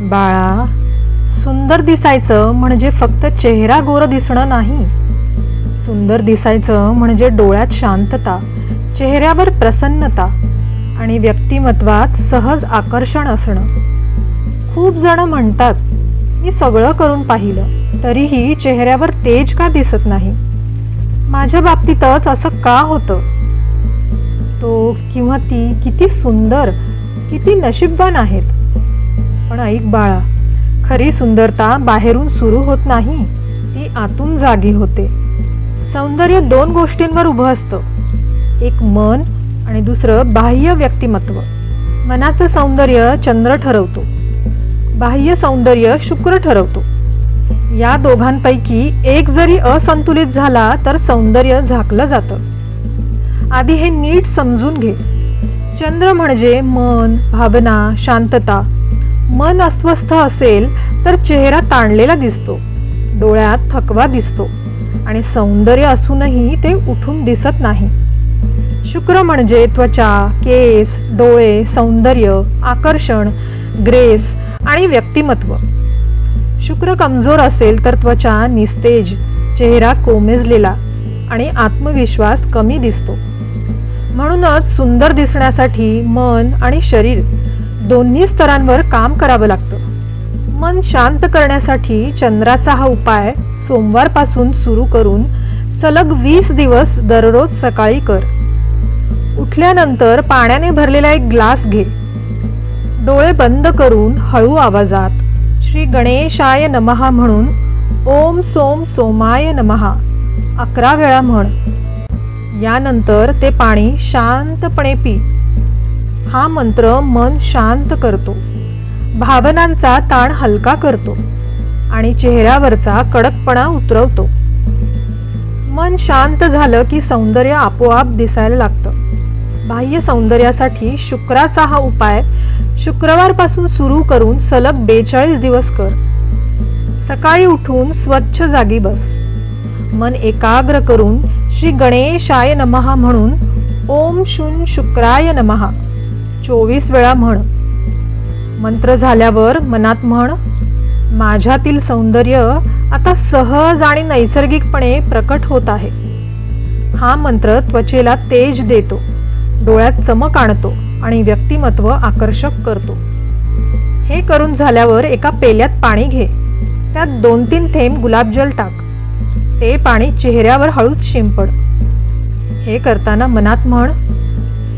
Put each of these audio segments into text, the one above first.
बाळा सुंदर दिसायचं म्हणजे फक्त चेहरा गोर दिसणं नाही. सुंदर दिसायचं म्हणजे डोळ्यात शांतता चेहऱ्यावर प्रसन्नता आणि व्यक्तिमत्वात सहज आकर्षण असणं. खूप जण म्हणतात मी सगळं करून पाहिलं तरीही चेहऱ्यावर तेज का दिसत नाही? माझ्या बाबतीतच असं का होतं? तो किंवा ती किती सुंदर किती नशीबवान आहेत. पण ऐक बाळा खरी सुंदरता बाहेरून सुरू होत नाही ती आतून जागी होते. सौंदर्य दोन गोष्टींवर उभं असतं. एक मन आणि दुसरं बाह्य व्यक्तिमत्व. मनाचं सौंदर्य चंद्र ठरवतो. बाह्य सौंदर्य शुक्र ठरवतो. या दोघांपैकी एक जरी असंतुलित झाला तर सौंदर्य झाकलं जातं. आधी हे नीट समजून घे. चंद्र म्हणजे मन भावना शांतता. मन अस्वस्थ असेल तर चेहरा ताणलेला दिसतो. डोळ्यात थकवा दिसतो आणि सौंदर्य असूनही ते उठून दिसत नाही. शुक्र म्हणजे त्वचा केस डोळे सौंदर्य आकर्षण ग्रेस आणि व्यक्तिमत्व. शुक्र कमजोर असेल तर त्वचा निस्तेज चेहरा कोमेजलेला आणि आत्मविश्वास कमी दिसतो. म्हणूनच सुंदर दिसण्यासाठी मन आणि शरीर दोन्ही स्तरांवर काम करावं लागतं. मन शांत करण्यासाठी चंद्राचा हा उपाय सोमवारपासून सुरू करून सलग वीस दिवस दररोज सकाळी कर. उठल्यानंतर पाण्याने भरलेला एक ग्लास घे. डोळे बंद करून हळू आवाजात. श्री गणेशाय नमहा म्हणून ओम सोम सोमाय नमहा अकरा वेळा म्हण. यानंतर ते पाणी शांतपणे पी. हा मंत्र मन शांत करतो. भावनांचा ताण हलका करतो आणि चेहऱ्यावरचा कडकपणा उतरवतो. मन शांत झालं की सौंदर्य आपोआप दिसायला लागतं. बाह्य सौंदर्यासाठी शुक्राचा हा उपाय शुक्रवारपासून सुरू करून सलग बेचाळीस दिवस कर. सकाळी उठून स्वच्छ जागी बस. मन एकाग्र करून श्री गणेशाय नमहा म्हणून ओम शून शुक्राय नमहा चोवीस वेळा म्हण. मंत्र झाल्यावर मनात म्हण माझ्यातील सौंदर्य आता सहज आणि नैसर्गिकपणे प्रकट होत आहे. हा मंत्र त्वचेला तेज देतो डोळ्यात चमक आणतो आणि व्यक्तिमत्व आकर्षक करतो. हे करून झाल्यावर एका पेल्यात पाणी घे. त्यात दोन तीन थेंब गुलाबजल टाक. ते पाणी चेहऱ्यावर हळूच शिंपड. हे करताना मनात म्हण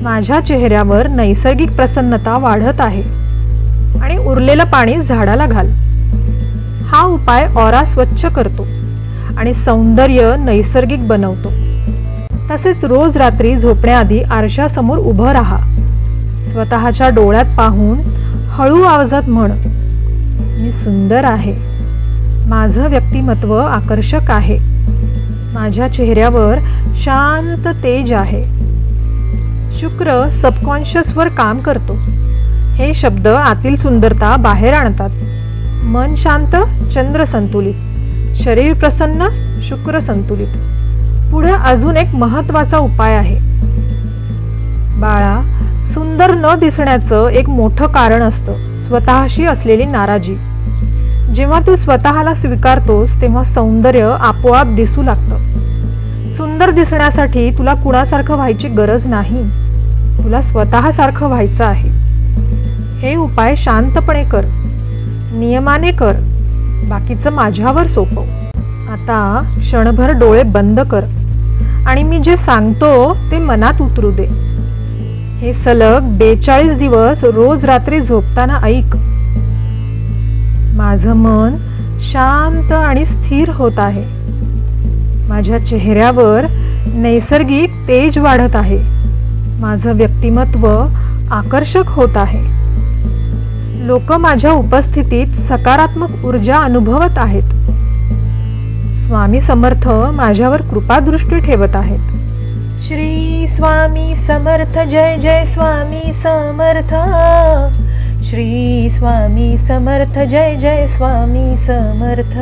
माझ्या चेहऱ्यावर नैसर्गिक प्रसन्नता वाढत आहे. आणि उरलेलं पाणी झाडाला घाल. हा उपाय ऑरा स्वच्छ करतो आणि सौंदर्य नैसर्गिक बनवतो. तसेच रोज रात्री झोपण्याआधी आरशासमोर उभं राहा. स्वतःच्या डोळ्यात पाहून हळू आवाजात म्हण मी सुंदर आहे. माझं व्यक्तिमत्व आकर्षक आहे. माझ्या चेहऱ्यावर शांत तेज आहे. शुक्र सबकॉन्शियसवर काम करतो. हे शब्द आतील सुंदरता बाहेर आणतात. मन शांत चंद्र संतुलित. शरीर प्रसन्न शुक्र संतुलित. पुढे अजून एक महत्त्वाचा उपाय आहे. बाळा सुंदर न दिसण्याचं एक मोठं कारण असतं स्वतःशी असलेली नाराजी. जेव्हा तू स्वतःला स्वीकारतोस तेव्हा सौंदर्य आपोआप दिसू लागतं. सुंदर दिसण्यासाठी तुला कुणासारखं व्हायची गरज नाही. तुला स्वतःसारखं व्हायचं आहे. हे उपाय शांतपणे कर. नियमाने कर. बाकीचं माझ्यावर सोपव. आता क्षणभर डोळे बंद कर. आणि मी जे सांगतो ते मनात उतरू दे. हे सलग बेचाळीस दिवस रोज रात्री झोपताना ऐक. माझं मन शांत आणि स्थिर होत आहे. माझ्या चेहऱ्यावर नैसर्गिक तेज वाढत आहे. माझं व्यक्तिमत्व आकर्षक होत आहे. लोक माझ्या उपस्थितीत सकारात्मक ऊर्जा अनुभवत आहेत. स्वामी समर्थ माझ्यावर कृपादृष्टी ठेवत आहेत. श्री स्वामी समर्थ जय जय स्वामी समर्थ. श्री स्वामी समर्थ जय जय स्वामी समर्थ.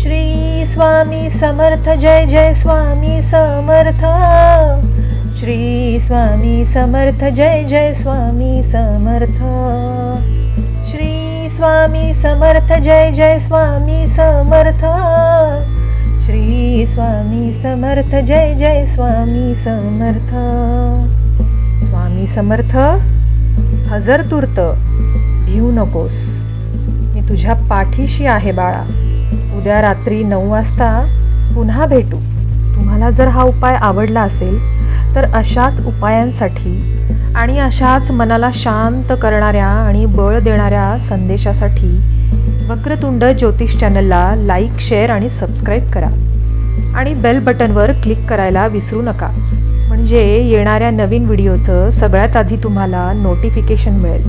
श्री स्वामी समर्थ जय जय स्वामी समर्थ. श्री स्वामी समर्थ जय जय स्वामी समर्थ. श्री स्वामी समर्थ जय जय स्वामी समर्थ. श्री स्वामी समर्थ जय जय स्वामी समर्थ. स्वामी समर्थ हजर तुर्त भिऊ नकोस. मी तुझ्या पाठीशी आहे बाळा. उद्या रात्री नऊ वाजता पुन्हा भेटू. तुम्हाला जर हा उपाय आवडला असेल तर अशाच उपायांसाठी आणि अशाच मनाला शांत करणाऱ्या आणि बळ देणाऱ्या संदेशासाठी वक्रतुंड ज्योतिष चॅनलला लाईक शेअर आणि सबस्क्राईब करा. आणि बेल बटनवर क्लिक करायला विसरू नका. म्हणजे येणाऱ्या नवीन व्हिडिओचं सगळ्यात आधी तुम्हाला नोटिफिकेशन मिळेल.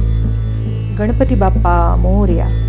गणपती बाप्पा मोर्या.